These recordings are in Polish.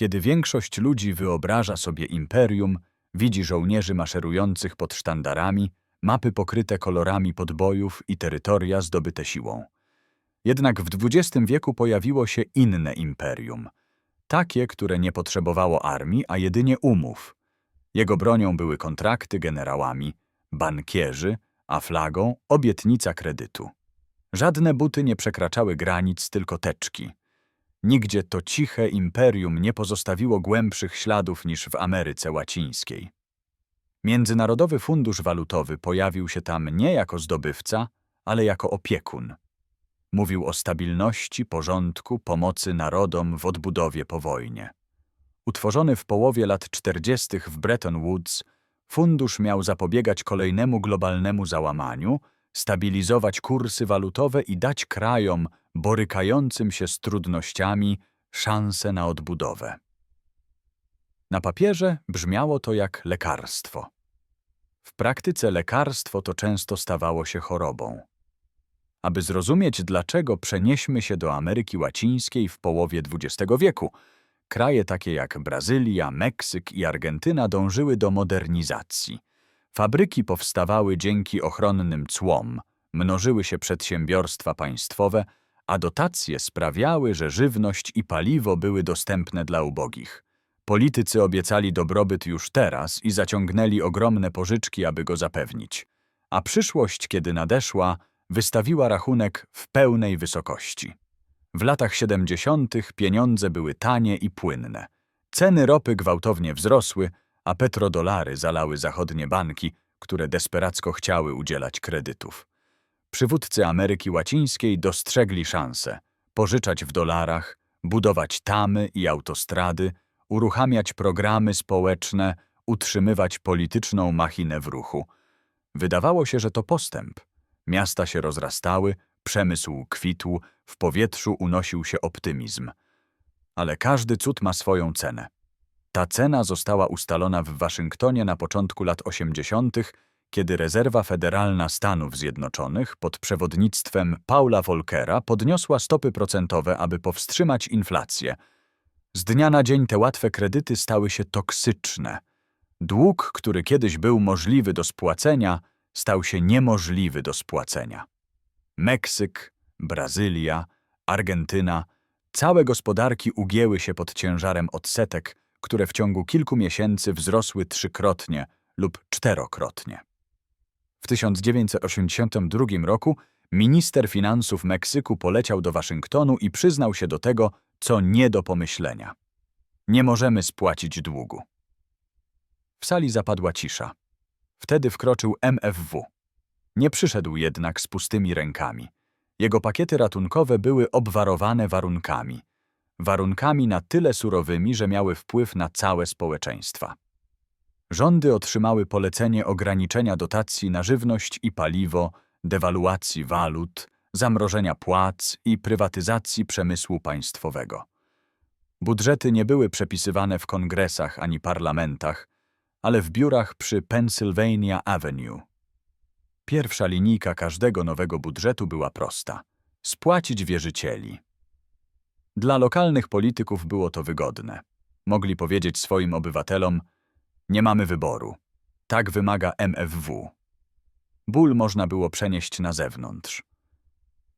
Kiedy większość ludzi wyobraża sobie imperium, widzi żołnierzy maszerujących pod sztandarami, mapy pokryte kolorami podbojów i terytoria zdobyte siłą. Jednak w XX wieku pojawiło się inne imperium. Takie, które nie potrzebowało armii, a jedynie umów. Jego bronią były kontrakty generałami, bankierzy, a flagą obietnica kredytu. Żadne buty nie przekraczały granic, tylko teczki. Nigdzie to ciche imperium nie pozostawiło głębszych śladów niż w Ameryce Łacińskiej. Międzynarodowy Fundusz Walutowy pojawił się tam nie jako zdobywca, ale jako opiekun. Mówił o stabilności, porządku, pomocy narodom w odbudowie po wojnie. Utworzony w połowie lat 40. w Bretton Woods, fundusz miał zapobiegać kolejnemu globalnemu załamaniu, stabilizować kursy walutowe i dać krajom borykającym się z trudnościami szansę na odbudowę. Na papierze brzmiało to jak lekarstwo. W praktyce lekarstwo to często stawało się chorobą. Aby zrozumieć, dlaczego przenieśmy się do Ameryki Łacińskiej w połowie XX wieku, kraje takie jak Brazylia, Meksyk i Argentyna dążyły do modernizacji. Fabryki powstawały dzięki ochronnym cłom, mnożyły się przedsiębiorstwa państwowe, a dotacje sprawiały, że żywność i paliwo były dostępne dla ubogich. Politycy obiecali dobrobyt już teraz i zaciągnęli ogromne pożyczki, aby go zapewnić. A przyszłość, kiedy nadeszła, wystawiła rachunek w pełnej wysokości. W latach 70. pieniądze były tanie i płynne. Ceny ropy gwałtownie wzrosły, a petrodolary zalały zachodnie banki, które desperacko chciały udzielać kredytów. Przywódcy Ameryki Łacińskiej dostrzegli szansę pożyczać w dolarach, budować tamy i autostrady, uruchamiać programy społeczne, utrzymywać polityczną machinę w ruchu. Wydawało się, że to postęp. Miasta się rozrastały, przemysł kwitł, w powietrzu unosił się optymizm. Ale każdy cud ma swoją cenę. Ta cena została ustalona w Waszyngtonie na początku lat 80., kiedy Rezerwa Federalna Stanów Zjednoczonych pod przewodnictwem Paula Volckera podniosła stopy procentowe, aby powstrzymać inflację. Z dnia na dzień te łatwe kredyty stały się toksyczne. Dług, który kiedyś był możliwy do spłacenia, stał się niemożliwy do spłacenia. Meksyk, Brazylia, Argentyna, całe gospodarki ugięły się pod ciężarem odsetek, które w ciągu kilku miesięcy wzrosły trzykrotnie lub czterokrotnie. W 1982 roku minister finansów Meksyku poleciał do Waszyngtonu i przyznał się do tego, co nie do pomyślenia. Nie możemy spłacić długu. W sali zapadła cisza. Wtedy wkroczył MFW. Nie przyszedł jednak z pustymi rękami. Jego pakiety ratunkowe były obwarowane warunkami. Warunkami na tyle surowymi, że miały wpływ na całe społeczeństwa. Rządy otrzymały polecenie ograniczenia dotacji na żywność i paliwo, dewaluacji walut, zamrożenia płac i prywatyzacji przemysłu państwowego. Budżety nie były przepisywane w kongresach ani parlamentach, ale w biurach przy Pennsylvania Avenue. Pierwsza linijka każdego nowego budżetu była prosta – spłacić wierzycieli. Dla lokalnych polityków było to wygodne. Mogli powiedzieć swoim obywatelom – nie mamy wyboru. Tak wymaga MFW. Ból można było przenieść na zewnątrz.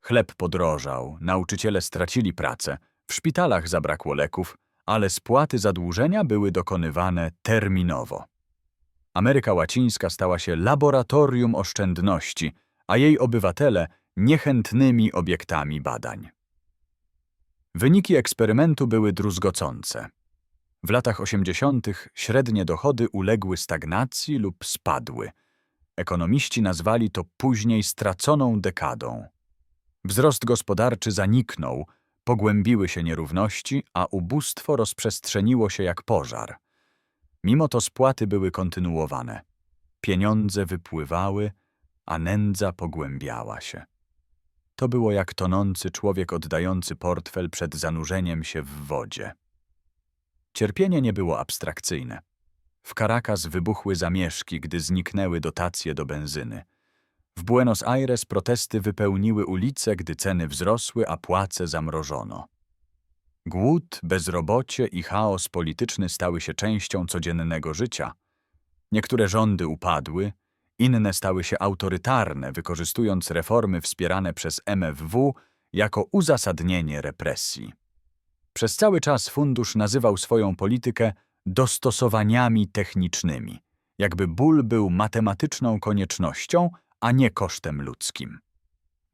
Chleb podrożał, nauczyciele stracili pracę, w szpitalach zabrakło leków, ale spłaty zadłużenia były dokonywane terminowo. Ameryka Łacińska stała się laboratorium oszczędności, a jej obywatele niechętnymi obiektami badań. Wyniki eksperymentu były druzgocące. W latach 80. średnie dochody uległy stagnacji lub spadły. Ekonomiści nazwali to później straconą dekadą. Wzrost gospodarczy zaniknął, pogłębiły się nierówności, a ubóstwo rozprzestrzeniło się jak pożar. Mimo to spłaty były kontynuowane. Pieniądze wypływały, a nędza pogłębiała się. To było jak tonący człowiek oddający portfel przed zanurzeniem się w wodzie. Cierpienie nie było abstrakcyjne. W Caracas wybuchły zamieszki, gdy zniknęły dotacje do benzyny. W Buenos Aires protesty wypełniły ulice, gdy ceny wzrosły, a płace zamrożono. Głód, bezrobocie i chaos polityczny stały się częścią codziennego życia. Niektóre rządy upadły, inne stały się autorytarne, wykorzystując reformy wspierane przez MFW jako uzasadnienie represji. Przez cały czas fundusz nazywał swoją politykę dostosowaniami technicznymi, jakby ból był matematyczną koniecznością, a nie kosztem ludzkim.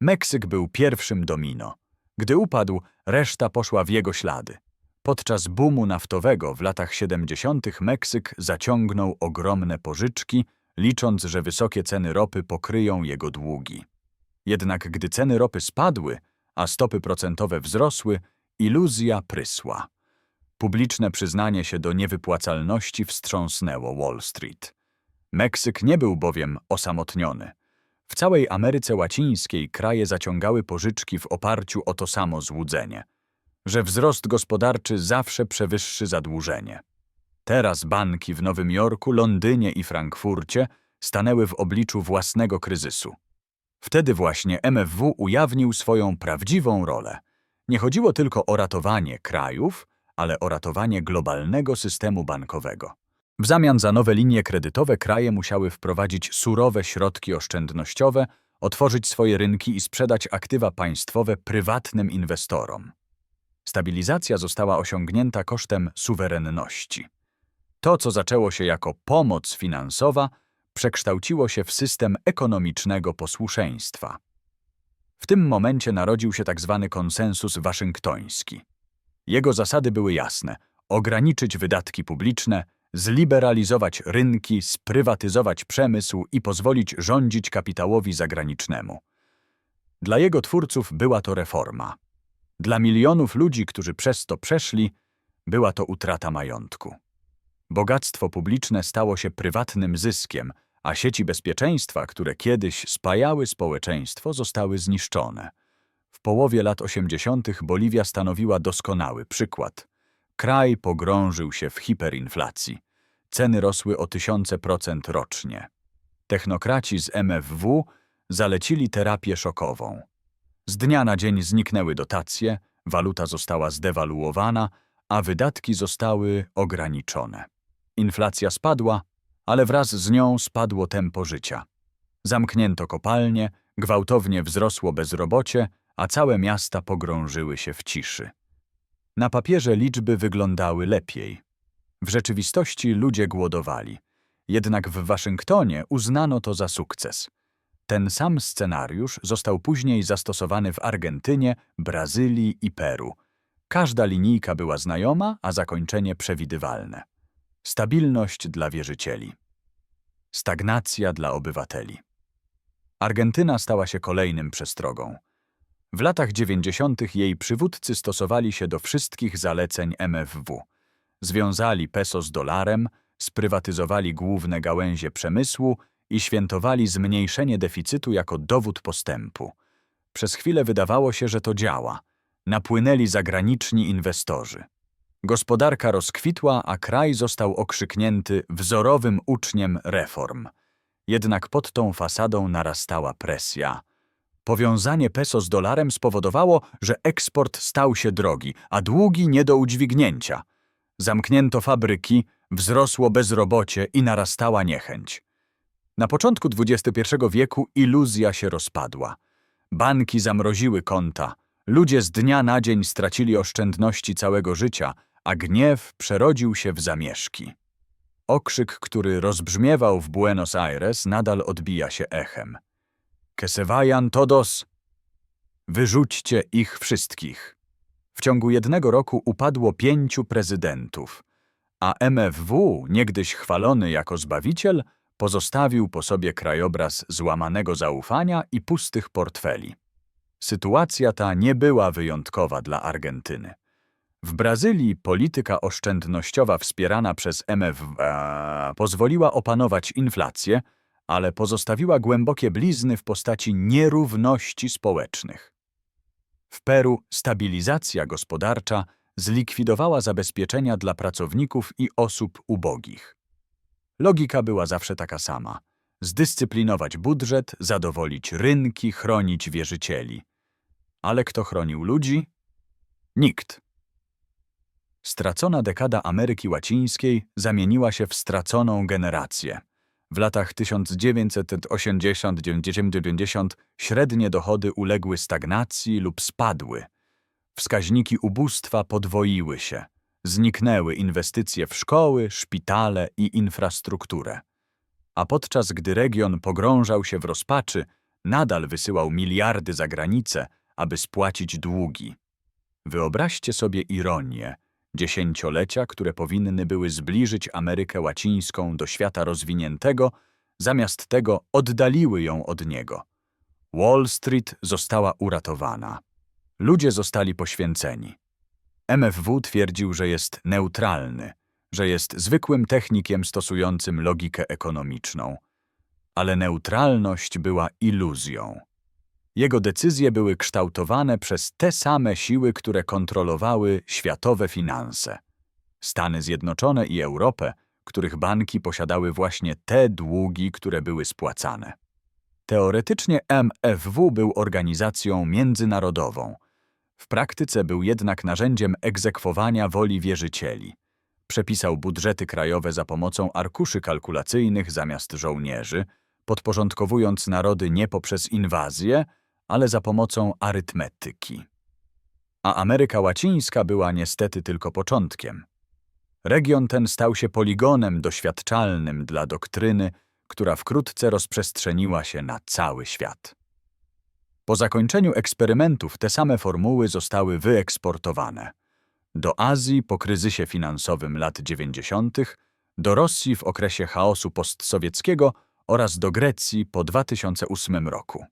Meksyk był pierwszym domino. Gdy upadł, reszta poszła w jego ślady. Podczas boomu naftowego w latach 70. Meksyk zaciągnął ogromne pożyczki, licząc, że wysokie ceny ropy pokryją jego długi. Jednak gdy ceny ropy spadły, a stopy procentowe wzrosły, iluzja prysła. Publiczne przyznanie się do niewypłacalności wstrząsnęło Wall Street. Meksyk nie był bowiem osamotniony. W całej Ameryce Łacińskiej kraje zaciągały pożyczki w oparciu o to samo złudzenie, że wzrost gospodarczy zawsze przewyższy zadłużenie. Teraz banki w Nowym Jorku, Londynie i Frankfurcie stanęły w obliczu własnego kryzysu. Wtedy właśnie MFW ujawnił swoją prawdziwą rolę. Nie chodziło tylko o ratowanie krajów, ale o ratowanie globalnego systemu bankowego. W zamian za nowe linie kredytowe kraje musiały wprowadzić surowe środki oszczędnościowe, otworzyć swoje rynki i sprzedać aktywa państwowe prywatnym inwestorom. Stabilizacja została osiągnięta kosztem suwerenności. To, co zaczęło się jako pomoc finansowa, przekształciło się w system ekonomicznego posłuszeństwa. W tym momencie narodził się tzw. konsensus waszyngtoński. Jego zasady były jasne: ograniczyć wydatki publiczne, zliberalizować rynki, sprywatyzować przemysł i pozwolić rządzić kapitałowi zagranicznemu. Dla jego twórców była to reforma. Dla milionów ludzi, którzy przez to przeszli, była to utrata majątku. Bogactwo publiczne stało się prywatnym zyskiem, a sieci bezpieczeństwa, które kiedyś spajały społeczeństwo, zostały zniszczone. W połowie lat 80. Boliwia stanowiła doskonały przykład. Kraj pogrążył się w hiperinflacji. Ceny rosły o tysiące procent rocznie. Technokraci z MFW zalecili terapię szokową. Z dnia na dzień zniknęły dotacje, waluta została zdewaluowana, a wydatki zostały ograniczone. Inflacja spadła, ale wraz z nią spadło tempo życia. Zamknięto kopalnie, gwałtownie wzrosło bezrobocie, a całe miasta pogrążyły się w ciszy. Na papierze liczby wyglądały lepiej. W rzeczywistości ludzie głodowali. Jednak w Waszyngtonie uznano to za sukces. Ten sam scenariusz został później zastosowany w Argentynie, Brazylii i Peru. Każda linijka była znajoma, a zakończenie przewidywalne. Stabilność dla wierzycieli. Stagnacja dla obywateli. Argentyna stała się kolejnym przestrogą. W latach 90. jej przywódcy stosowali się do wszystkich zaleceń MFW. Związali peso z dolarem, sprywatyzowali główne gałęzie przemysłu i świętowali zmniejszenie deficytu jako dowód postępu. Przez chwilę wydawało się, że to działa. Napłynęli zagraniczni inwestorzy. Gospodarka rozkwitła, a kraj został okrzyknięty wzorowym uczniem reform. Jednak pod tą fasadą narastała presja. Powiązanie peso z dolarem spowodowało, że eksport stał się drogi, a długi nie do udźwignięcia. Zamknięto fabryki, wzrosło bezrobocie i narastała niechęć. Na początku XXI wieku iluzja się rozpadła. Banki zamroziły konta, ludzie z dnia na dzień stracili oszczędności całego życia, a gniew przerodził się w zamieszki. Okrzyk, który rozbrzmiewał w Buenos Aires, nadal odbija się echem. Que se vayan todos! Wyrzućcie ich wszystkich! W ciągu jednego roku upadło pięciu prezydentów, a MFW, niegdyś chwalony jako zbawiciel, pozostawił po sobie krajobraz złamanego zaufania i pustych portfeli. Sytuacja ta nie była wyjątkowa dla Argentyny. W Brazylii polityka oszczędnościowa wspierana przez MFW pozwoliła opanować inflację, ale pozostawiła głębokie blizny w postaci nierówności społecznych. W Peru stabilizacja gospodarcza zlikwidowała zabezpieczenia dla pracowników i osób ubogich. Logika była zawsze taka sama: zdyscyplinować budżet, zadowolić rynki, chronić wierzycieli. Ale kto chronił ludzi? Nikt. Stracona dekada Ameryki Łacińskiej zamieniła się w straconą generację. W latach 1980-90 średnie dochody uległy stagnacji lub spadły. Wskaźniki ubóstwa podwoiły się. Zniknęły inwestycje w szkoły, szpitale i infrastrukturę. A podczas gdy region pogrążał się w rozpaczy, nadal wysyłał miliardy za granicę, aby spłacić długi. Wyobraźcie sobie ironię. Dziesięciolecia, które powinny były zbliżyć Amerykę Łacińską do świata rozwiniętego, zamiast tego oddaliły ją od niego. Wall Street została uratowana. Ludzie zostali poświęceni. MFW twierdził, że jest neutralny, że jest zwykłym technikiem stosującym logikę ekonomiczną. Ale neutralność była iluzją. Jego decyzje były kształtowane przez te same siły, które kontrolowały światowe finanse. Stany Zjednoczone i Europę, których banki posiadały właśnie te długi, które były spłacane. Teoretycznie MFW był organizacją międzynarodową. W praktyce był jednak narzędziem egzekwowania woli wierzycieli. Przepisał budżety krajowe za pomocą arkuszy kalkulacyjnych zamiast żołnierzy, podporządkowując narody nie poprzez inwazję, ale za pomocą arytmetyki. A Ameryka Łacińska była niestety tylko początkiem. Region ten stał się poligonem doświadczalnym dla doktryny, która wkrótce rozprzestrzeniła się na cały świat. Po zakończeniu eksperymentów te same formuły zostały wyeksportowane. Do Azji po kryzysie finansowym lat 90., do Rosji w okresie chaosu postsowieckiego oraz do Grecji po 2008 roku.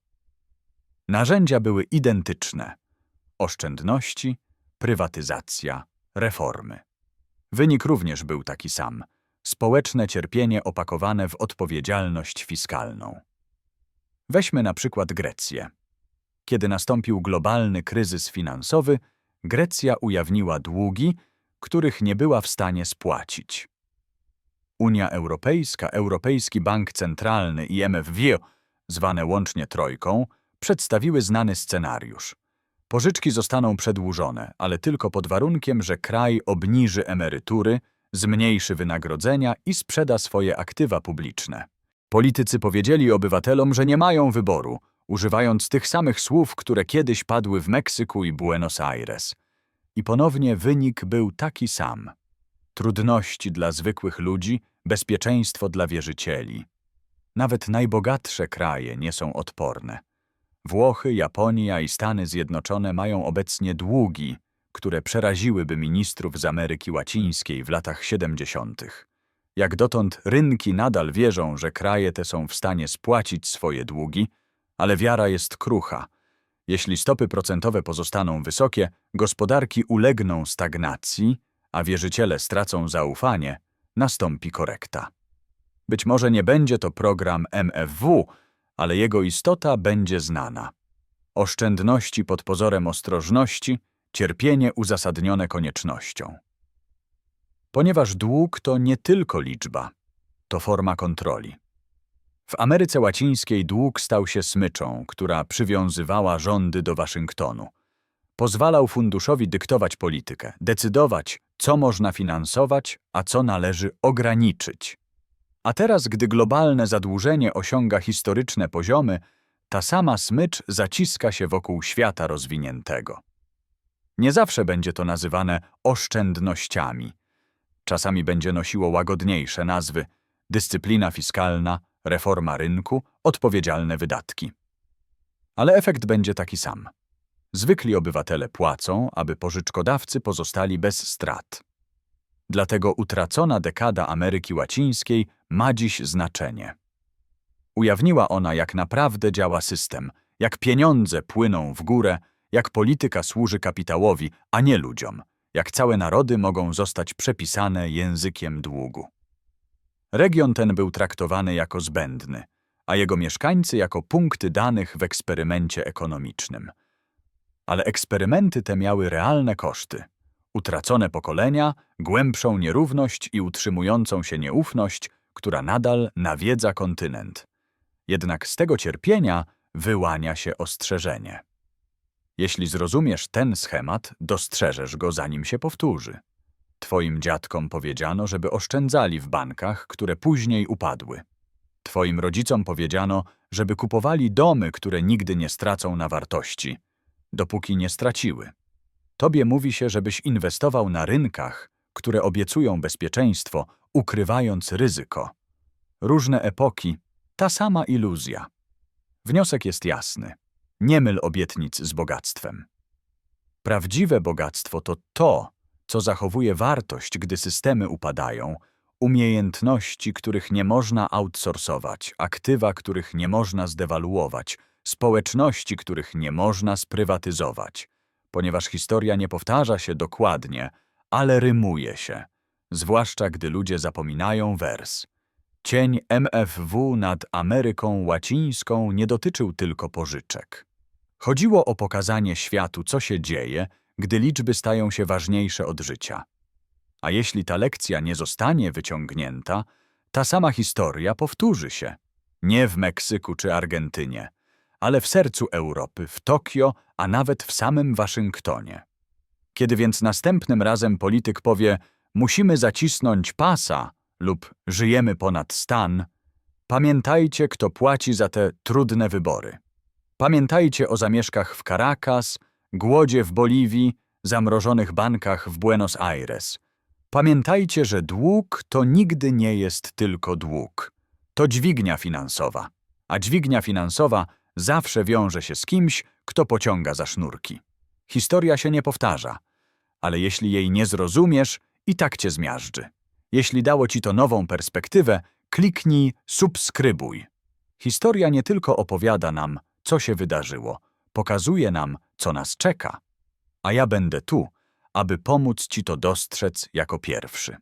Narzędzia były identyczne. Oszczędności, prywatyzacja, reformy. Wynik również był taki sam. Społeczne cierpienie opakowane w odpowiedzialność fiskalną. Weźmy na przykład Grecję. Kiedy nastąpił globalny kryzys finansowy, Grecja ujawniła długi, których nie była w stanie spłacić. Unia Europejska, Europejski Bank Centralny i MFW, zwane łącznie Trojką, przedstawiły znany scenariusz. Pożyczki zostaną przedłużone, ale tylko pod warunkiem, że kraj obniży emerytury, zmniejszy wynagrodzenia i sprzeda swoje aktywa publiczne. Politycy powiedzieli obywatelom, że nie mają wyboru, używając tych samych słów, które kiedyś padły w Meksyku i Buenos Aires. I ponownie wynik był taki sam. Trudności dla zwykłych ludzi, bezpieczeństwo dla wierzycieli. Nawet najbogatsze kraje nie są odporne. Włochy, Japonia i Stany Zjednoczone mają obecnie długi, które przeraziłyby ministrów z Ameryki Łacińskiej w latach 70. Jak dotąd rynki nadal wierzą, że kraje te są w stanie spłacić swoje długi, ale wiara jest krucha. Jeśli stopy procentowe pozostaną wysokie, gospodarki ulegną stagnacji, a wierzyciele stracą zaufanie, nastąpi korekta. Być może nie będzie to program MFW, ale jego istota będzie znana. Oszczędności pod pozorem ostrożności, cierpienie uzasadnione koniecznością. Ponieważ dług to nie tylko liczba, to forma kontroli. W Ameryce Łacińskiej dług stał się smyczą, która przywiązywała rządy do Waszyngtonu. Pozwalał funduszowi dyktować politykę, decydować, co można finansować, a co należy ograniczyć. A teraz, gdy globalne zadłużenie osiąga historyczne poziomy, ta sama smycz zaciska się wokół świata rozwiniętego. Nie zawsze będzie to nazywane oszczędnościami. Czasami będzie nosiło łagodniejsze nazwy dyscyplina fiskalna, reforma rynku, odpowiedzialne wydatki. Ale efekt będzie taki sam. Zwykli obywatele płacą, aby pożyczkodawcy pozostali bez strat. Dlatego utracona dekada Ameryki Łacińskiej ma dziś znaczenie. Ujawniła ona, jak naprawdę działa system, jak pieniądze płyną w górę, jak polityka służy kapitałowi, a nie ludziom, jak całe narody mogą zostać przepisane językiem długu. Region ten był traktowany jako zbędny, a jego mieszkańcy jako punkty danych w eksperymencie ekonomicznym. Ale eksperymenty te miały realne koszty. Utracone pokolenia, głębszą nierówność i utrzymującą się nieufność, która nadal nawiedza kontynent. Jednak z tego cierpienia wyłania się ostrzeżenie. Jeśli zrozumiesz ten schemat, dostrzeżesz go zanim się powtórzy. Twoim dziadkom powiedziano, żeby oszczędzali w bankach, które później upadły. Twoim rodzicom powiedziano, żeby kupowali domy, które nigdy nie stracą na wartości, dopóki nie straciły. Tobie mówi się, żebyś inwestował na rynkach, które obiecują bezpieczeństwo, ukrywając ryzyko. Różne epoki, ta sama iluzja. Wniosek jest jasny. Nie myl obietnic z bogactwem. Prawdziwe bogactwo to to, co zachowuje wartość, gdy systemy upadają, umiejętności, których nie można outsourcować, aktywa, których nie można zdewaluować, społeczności, których nie można sprywatyzować. Ponieważ historia nie powtarza się dokładnie, ale rymuje się, zwłaszcza gdy ludzie zapominają wers. Cień MFW nad Ameryką Łacińską nie dotyczył tylko pożyczek. Chodziło o pokazanie światu, co się dzieje, gdy liczby stają się ważniejsze od życia. A jeśli ta lekcja nie zostanie wyciągnięta, ta sama historia powtórzy się. Nie w Meksyku czy Argentynie, ale w sercu Europy, w Tokio, a nawet w samym Waszyngtonie. Kiedy więc następnym razem polityk powie musimy zacisnąć pasa lub żyjemy ponad stan, pamiętajcie, kto płaci za te trudne wybory. Pamiętajcie o zamieszkach w Caracas, głodzie w Boliwii, zamrożonych bankach w Buenos Aires. Pamiętajcie, że dług to nigdy nie jest tylko dług. To dźwignia finansowa, a dźwignia finansowa zawsze wiąże się z kimś, kto pociąga za sznurki. Historia się nie powtarza, ale jeśli jej nie zrozumiesz, i tak cię zmiażdży. Jeśli dało ci to nową perspektywę, kliknij subskrybuj. Historia nie tylko opowiada nam, co się wydarzyło, pokazuje nam, co nas czeka. A ja będę tu, aby pomóc ci to dostrzec jako pierwszy.